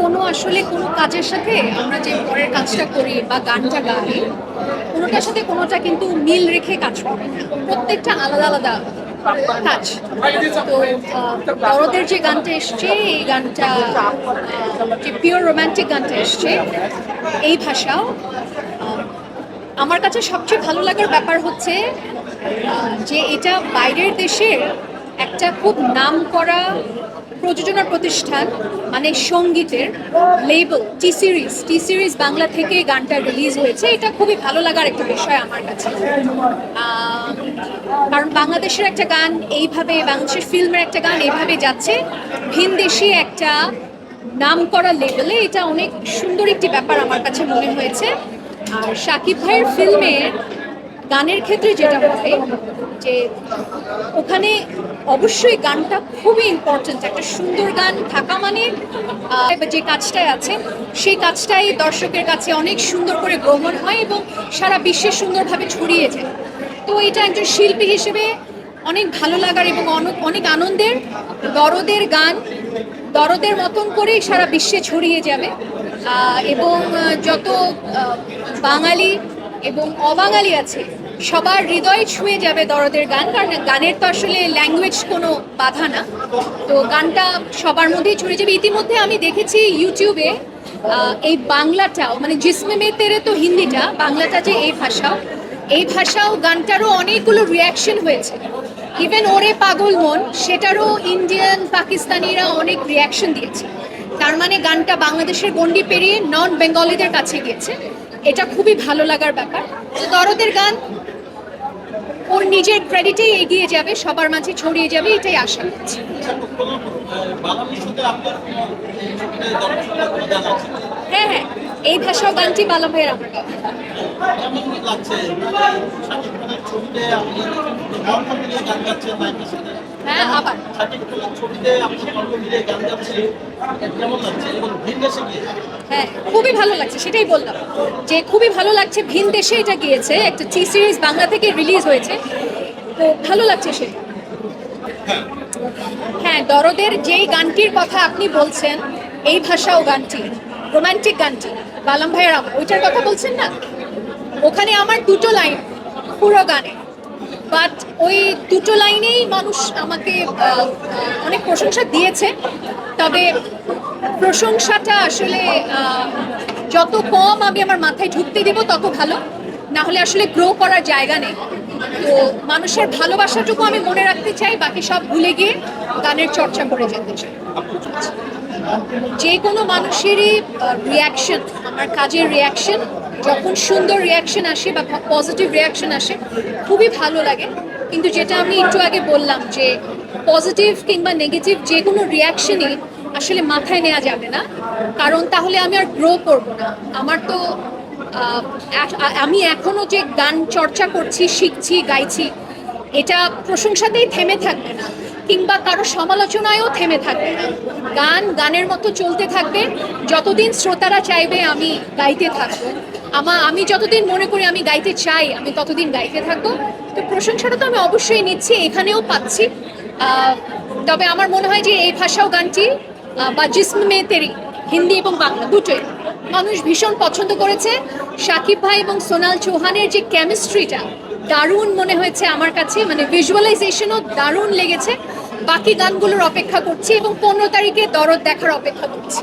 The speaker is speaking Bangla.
কোনো আসলে কোনো কাজের সাথে আমরা যে পরের কাজটা করি বা গানটা গাই, কোনোটার সাথে কোনোটা কিন্তু মিল রেখে কাজ করি প্রত্যেকটা আলাদা আলাদা কাজ। তো বড়দের যে গানটা এসছে, এই গানটা যে পিওর রোমান্টিক গানটা এসছে, এই ভাষাও আমার কাছে সবচেয়ে ভালো লাগার ব্যাপার হচ্ছে যে এটা বাইরের দেশের একটা খুব নাম করা প্রযোজনা প্রতিষ্ঠান মানে সঙ্গীতের label T series T series Bangla থেকে গানটা রিলিজ হয়েছে। এটা খুবই ভালো লাগার একটা বিষয় আমার কাছে। কারণ বাংলাদেশের একটা গান এইভাবে, বাংলাদেশের ফিল্মের একটা গান এইভাবে যাচ্ছে ভিন দেশি একটা নাম করা লেভেলে এটা অনেক সুন্দর একটি ব্যাপার আমার কাছে মনে হয়েছে। আর শাকিব ভাইয়ের ফিল্মের গানের ক্ষেত্রে যেটা হয়, যে ওখানে অবশ্যই গানটা খুবই ইম্পর্টেন্ট একটা সুন্দর গান থাকা মানে যে কাজটাই আছে, সেই কাজটাই দর্শকের কাছে অনেক সুন্দর করে গ্রহণ হয় এবং সারা বিশ্বে সুন্দরভাবে ছড়িয়ে যায়। তো এটা একজন শিল্পী হিসেবে অনেক ভালো লাগার এবং অনেক অনেক আনন্দের, দরদের গান, দরদের মতন করেই সারা বিশ্বে ছড়িয়ে যাবে। এবং যত বাঙালি এবং অবাঙালি আছে সবার হৃদয় ছুঁয়ে যাবে দরদের গান, কারণ গানের তো আসলে ল্যাঙ্গুয়েজ কোনো বাধা না। তো গানটা সবার মধ্যেই ছড়িয়ে যাবে। ইতিমধ্যে আমি দেখেছি ইউটিউবে এই বাংলাটাও মানে জিসমে মে তেরে তো হিন্দিটা, বাংলাটা যে এই ভাষাও এই ভাষাও গানটারও অনেকগুলো রিয়াকশন হয়েছে। ইভেন ওরে পাগল মন, সেটারও ইন্ডিয়ান পাকিস্তানিরা অনেক রিয়াকশন দিয়েছে। তার মানে গানটা বাংলাদেশের গন্ডি পেরিয়ে নন বেঙ্গলিদের কাছে গিয়েছে। এটা খুবই ভালো লাগার ব্যাপার। তো দরদের গান ওর নিজের ক্রেডিটে এগিয়ে যাবে, সবার মাঝে ছড়িয়ে যাবে, এটাই আশা করছি। হ্যাঁ হ্যাঁ এই ভাষাও গানটি বালা ভাইয়ের আমার গাওয়া। হ্যাঁ আবার। হ্যাঁ খুবই ভালো লাগছে সেটাই বললাম। যে খুবই ভালো লাগছে ভিন দেশে এটা গিয়েছে একটা টি সিরিজ বাংলা থেকে রিলিজ হয়েছে। তো ভালো লাগছে সেটা হ্যাঁ দরদের যেই গানটির কথা আপনি বলছেন এই ভাষা ও গানটি রোমান্টিক গানটি বালাম ভাইয়ের আমার ওইটার কথা বলছেন না? ওখানে আমার দুটো লাইন। পুরো গানে। বাট ওই দুটো লাইনেই মানুষ আমাকে অনেক প্রশংসা দিয়েছে। তবে প্রশংসাটা আসলে যত কম আমি আমার মাথায় ঢুকতে দিব, তত ভালো। না হলে আসলে গ্রো করার জায়গা নেই। তো মানুষের ভালোবাসাটুকু আমি মনে রাখতে চাই, বাকি সব ভুলে গিয়ে গানের চর্চা করে যেতে চাই। যে কোনো মানুষেরই রিয়াকশন আমার কাজের রিয়াকশন যখন সুন্দর রিয়াকশন আসে বা পজিটিভ রিয়াকশন আসে, খুবই ভালো লাগে। কিন্তু যেটা আমি একটু আগে বললাম যে পজিটিভ কিংবা নেগেটিভ যে কোনো রিয়াকশনই আসলে মাথায় নেওয়া যাবে না। কারণ তাহলে আমি আর গ্রো করব না। আমার তো আমি এখনও যে গান চর্চা করছি, শিখছি, গাইছি, এটা প্রশংসাতেই থেমে থাকবে না। কিংবা কারও সমালোচনায়ও থেমে থাকবে না। গান গানের মতো চলতে থাকবে। যতদিন শ্রোতারা চাইবে আমি গাইতে থাকব। আমা আমি যতদিন মনে করি আমি গাইতে চাই, আমি ততদিন গাইতে থাকব। তো প্রশংসাটা তো আমি অবশ্যই নিচ্ছি, এখানেও পাচ্ছি। তবে আমার মনে হয় যে এই ভাষাও গানটি বা জিসম তেরি, হিন্দি এবং বাংলা দুটোই। মানুষ ভীষণ পছন্দ করেছে। সাকিব ভাই এবং সোনাল চৌহানের যে কেমিস্ট্রিটা দারুণ মনে হয়েছে আমার কাছে। মানে ভিজুয়ালাইজেশনও দারুণ লেগেছে। বাকি গানগুলোর অপেক্ষা করছি এবং পনেরো তারিখে দরদ দেখার অপেক্ষা করছি।